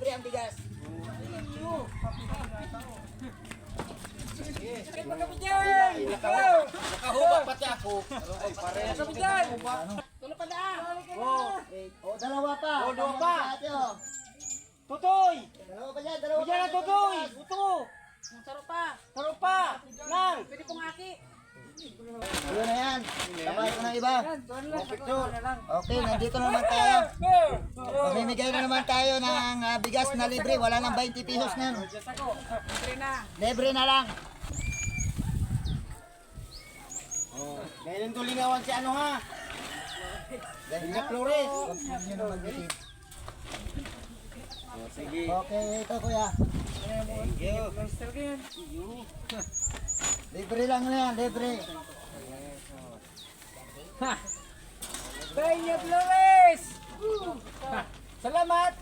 libre ang bigas. Nakahubak pati ako. O, dalawa pa. O, dalawa pa. Ate, o. Tutoy! Dalawa pa dyan, dalawa pa. na tutoy! Buto! Taro pa. Taro pa! Nang! Pwede pong aki. Na na lang. Okay, nandito na naman tayo. Mamimigay na naman tayo ng ah, bigas na libre. Wala nang 20 pesos na ako. Libre na. Libre na lang. Ganyan tulingawan si ano ha? Flores. Niyo na mag-isip. Sige. Okay, ito kuya. Thank you. Libre lang na yan, libre. Peña Flores! Salamat!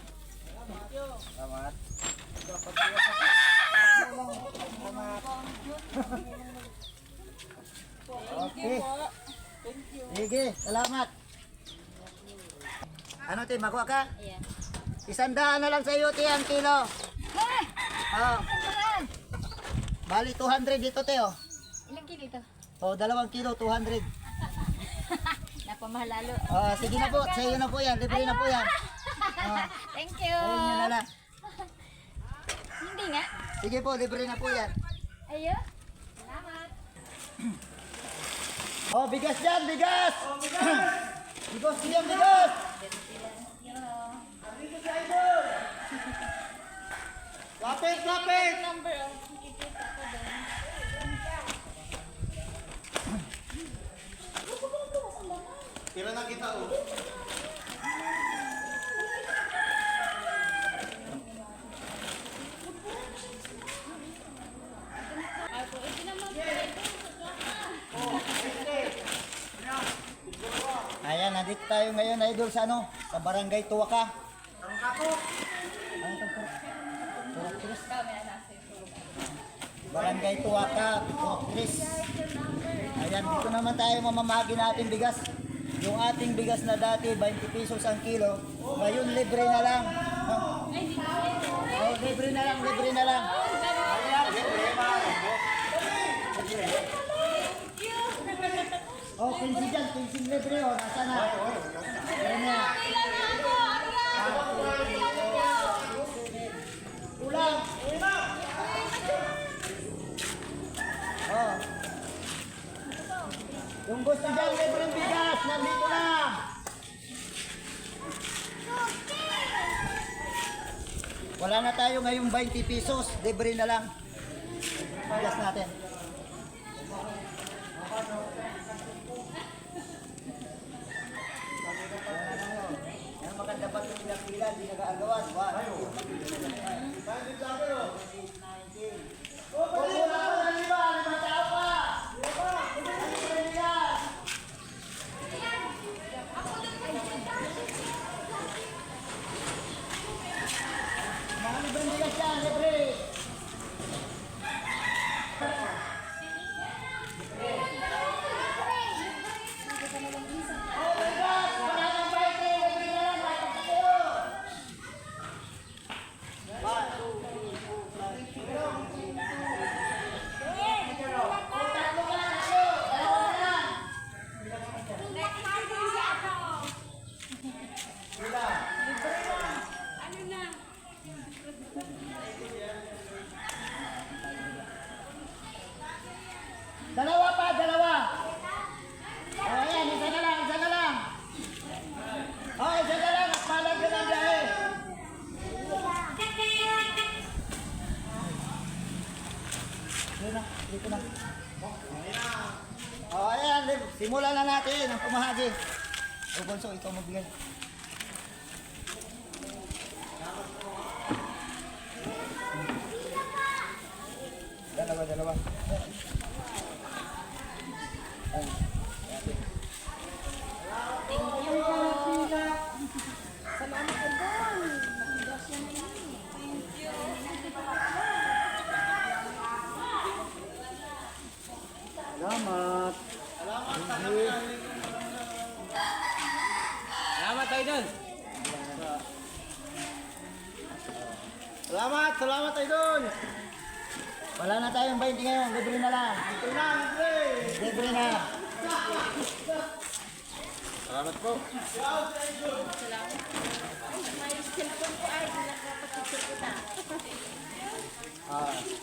Okay. Sige, salamat. Ano te, makuha ka? Ayan. Isandaan na lang sa iyo te ang kilo. Oh. Bali 200 dito te oh. Ilang kilo ito? Oh, dalawang kilo 200. Napamahal lalo. Oh, sige na po, sa iyo na po yan, libre na po yan. Oh, Thank you. ayun na lang. Hindi nga. Sige po, libre na po yan. Ayo. Salamat. Oh, bigas dyan, bigas! Oh, bigas! bigas yan, bigas! Lapit, lapit! Number Tira na kita oh. Ayan, nandito tayo ngayon, idol, sa ano? Sa Barangay Tuwaka. Ano? Puro Chris? Barangay Tuwaka, Chris. Ayan, dito naman tayo mamamagi natin bigas. Yung ating bigas na dati, 20 pesos ang kilo. Ngayon, libre na lang. Oh, oh libre na lang, libre na lang. Oh, 15 dyan, 15 libre oh, nasa na? Ayan na. Ulang! Oh. Yung gusto dyan, libreng bigas, nandito lang. Wala na tayo ngayong 20 pesos, libre na lang. Bigas natin. Maganda pa yung ilang pila, di nag-aagawan. One, two, Kukuha ko ng lima, lima tao pa! Mga libreng bigas yan, libre! Dalawa pa, dalawa. Oh, ayan, isa na lang, isa na lang. Oh, isa na lang, at malag ka ng biyahe. Dito na, dito na. Oh, ayan, simulan na natin ang pumahagi. O, Bonso, ikaw magbigay. Salamat, Idol. Salamat, salamat, Idol. Wala na tayong 20 ngayon. Libre na lang. Libre na, libre. Libre na. Salamat po. Salamat. May cellphone po ay nakapag-picture po na. Ah.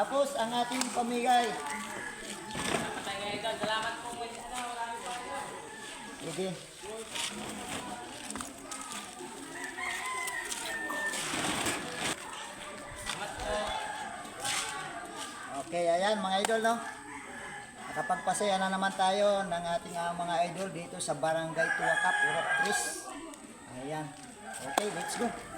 Tapos ang ating pamigay. Sige. Okay, ayan mga idol, no? Nakapagpasaya na naman tayo ng ating ah, mga idol dito sa Barangay Tuwakap, Urap Tris. Ayan. Okay, let's go. Salamat.